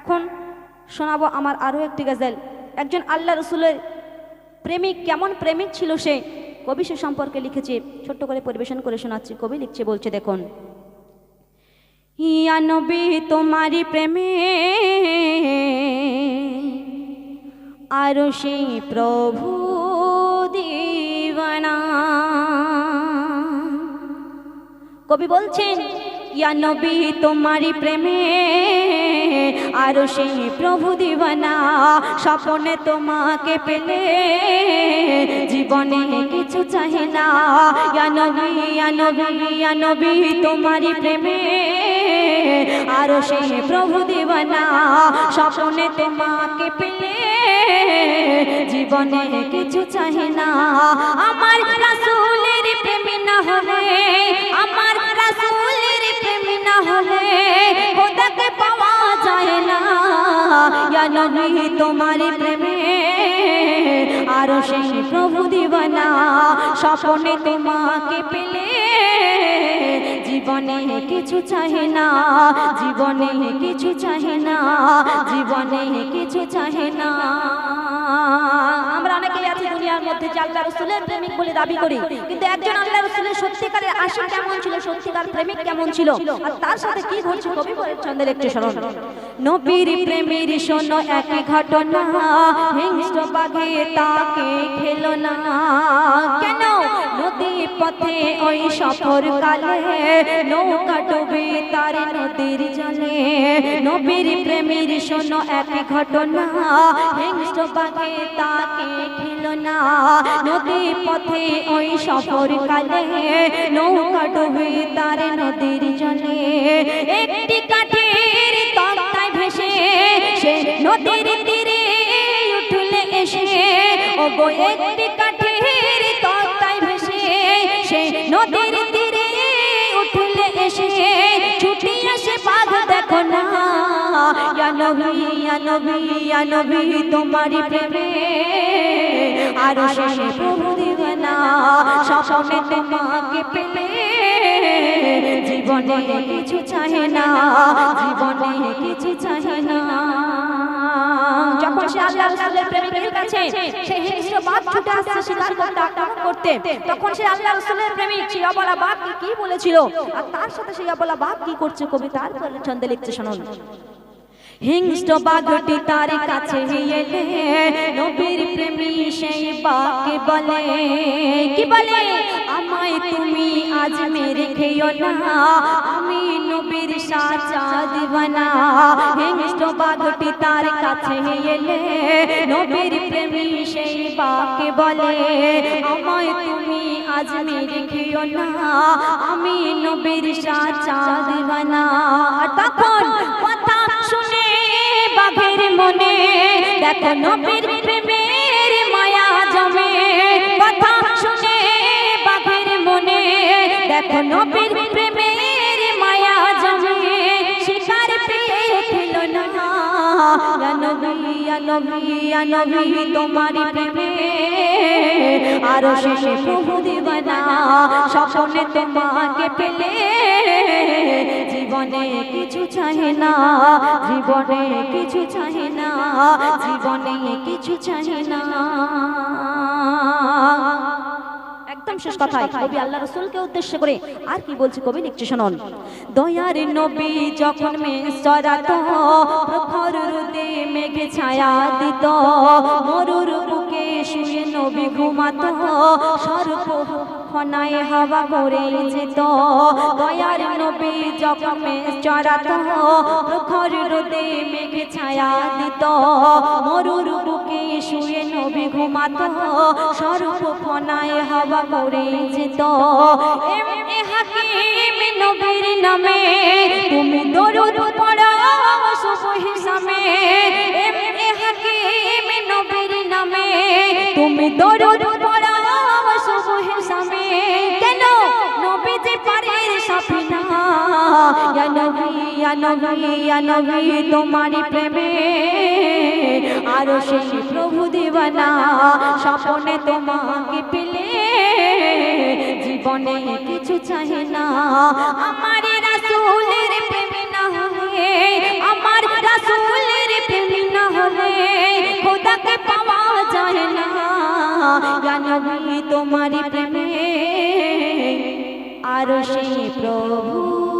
এখন শোনাবো আমার আরও একটি গজল। একজন আল্লাহ রসুলের প্রেমিক, কেমন প্রেমিক ছিল সে? কবি সে সম্পর্কে লিখেছে, ছোট্ট করে পরিবেশন করে শোনাচ্ছি। কবি লিখছে, বলছে, দেখুন। ইয়া নবী তোমারি প্রেমে আরও সেই প্রভু দিবানা। কবি বলছেন, ইয়া নবী তোমারি প্রেমে আর সেই প্রভু দিবানা, স্বপনে তোমাকে পেলে। জীবনে কিছু চাহে না। নবী নবী নবী তোমারি প্রেমে। আর সেই প্রভু দিবানা, স্বপনে তোমাকে পেলে। জীবনে কিছু চাহে না। আমার রাসূলের প্রেমে না হলে, আমার রাসূলের প্রেমে না হলে, খোদাকে পাওয়া নবী তোমার প্রেমে আর সেই প্রভু দিবানা, স্বপনে তোমাকে পেলে। জীবনে কিছু চাহে না, জীবনে কিছু চাহে না, জীবনে কিছু চাহে না। আমরা অনেকেই আছি দুনিয়ার মধ্যে যে আল্লাহ রসুলের প্রেমিক বলে দাবি করি। কিন্তু একজন আল্লাহ রসুলের সত্যিকারের আশিক কেমন ছিল, সত্যিকার প্রেমিক কেমন ছিল, আর তার সাথে কি ঘটছে কবি চন্দ্রের একটু স্মরণ। নবীর প্রেমের শোনো এক ঘটনা, হিংস্র বাঘে তাকে খেলো না। কেন? নদী পথে ওই সফর কালে নৌকা ডুবে তার নদীর জলে। নবীর প্রেমের শোনো এক ঘটনা, হিংস্র বাঘে তাকে খেলো না। নদী পথে ওই সফর কালে নৌকা ডুবে তার নদীর জলে। একটি কাঠের তক্তায় ভেসে সে নদীর তীরে উঠলে এসে। ও একটি কাঠের তক্তায় ভেসে সে নদীর তীরে উঠলে এসে। ছুটি আসে বাঘ, দেখো না। নবী নবী নবী তোমারি প্রেমে। আর প্রভু স্বপ্নে তোমাকে পেলে জীবনে কিছু চাহে না জীবনে কিছু চাহে না। যখন সে আল্লাহ রাসূলের প্রেমিকের কাছে সেই হিংস্র বাঘ ছুটে আসছে শিকার করতে আক্রমণ করতে তখন সে আল্লাহ রাসূলের প্রেমিক সেই অবলা বাঘ কি বলেছিল? আর তার সাথে সেই অবলা বাপ কি করছে? কবি তার ছন্দে লিখছে শুনুন। হিংস্র বাঘটি তার কাছে নবীর প্রেমী সেই বাঘকে বলে, কি বলে? আমায় তুমি আজ মেরে খেও না। আমি নবীর সাচা দিবানা। হিংস্র বাঘটি তার কাছে এলে। নবীর প্রেমী সেই বাঘকে বলে, আমায় তুমি আজ মেরে খেও না। আমি নবীর সাচা দিবানা। তখন দেখো নবীর প্রেমের মায়া জমে। কথা শুনে বাঘের মনে। দেখো নবীর প্রেমের মায়া জমে। শিকার পেয়ে খেলো না ইয়া শেষে প্রভু দিবানা স্বপ্নে তোমাকে পেলে। জীবনে কিছু চাহে না, জীবনে কিছু চাহে না, জীবনে কিছু চাহে না। একদম শেষ কথায় কবি আল্লাহ রসুলকে উদ্দেশ্য করে আর কি বলছে কবি লিখছে শুনুন। দয়ার নবী যখন রোদে মেঘে ছায়া দিত। মরুর বুকে শুয়ে নবী ঘুমাত। সর্ব ফনায় হাওয়া করে যেত। দয়ার নবী যখন মেসরাত প্রখর রোদে মেঘে ছায়া দিত। মরুর বুকে শুয়ে নবী ঘুমাত। সর্ব ফনায় হাওয়া করে যেত। হাকিম নবীর নামে তুমি দরুদ পড়াও। নবী নবী তোমার প্রেমে আরও শেষে প্রভু দেবানা, স্বপনে তোমাকে পেলে জীবনে কিছু চাহে না। আমার রাসুলের প্রেমে না হলে, আমার রাসুলের প্রেমে না হলে খোদাকে পাওয়া যায় না। নবী তোমার প্রেমে আরও সেই প্রভু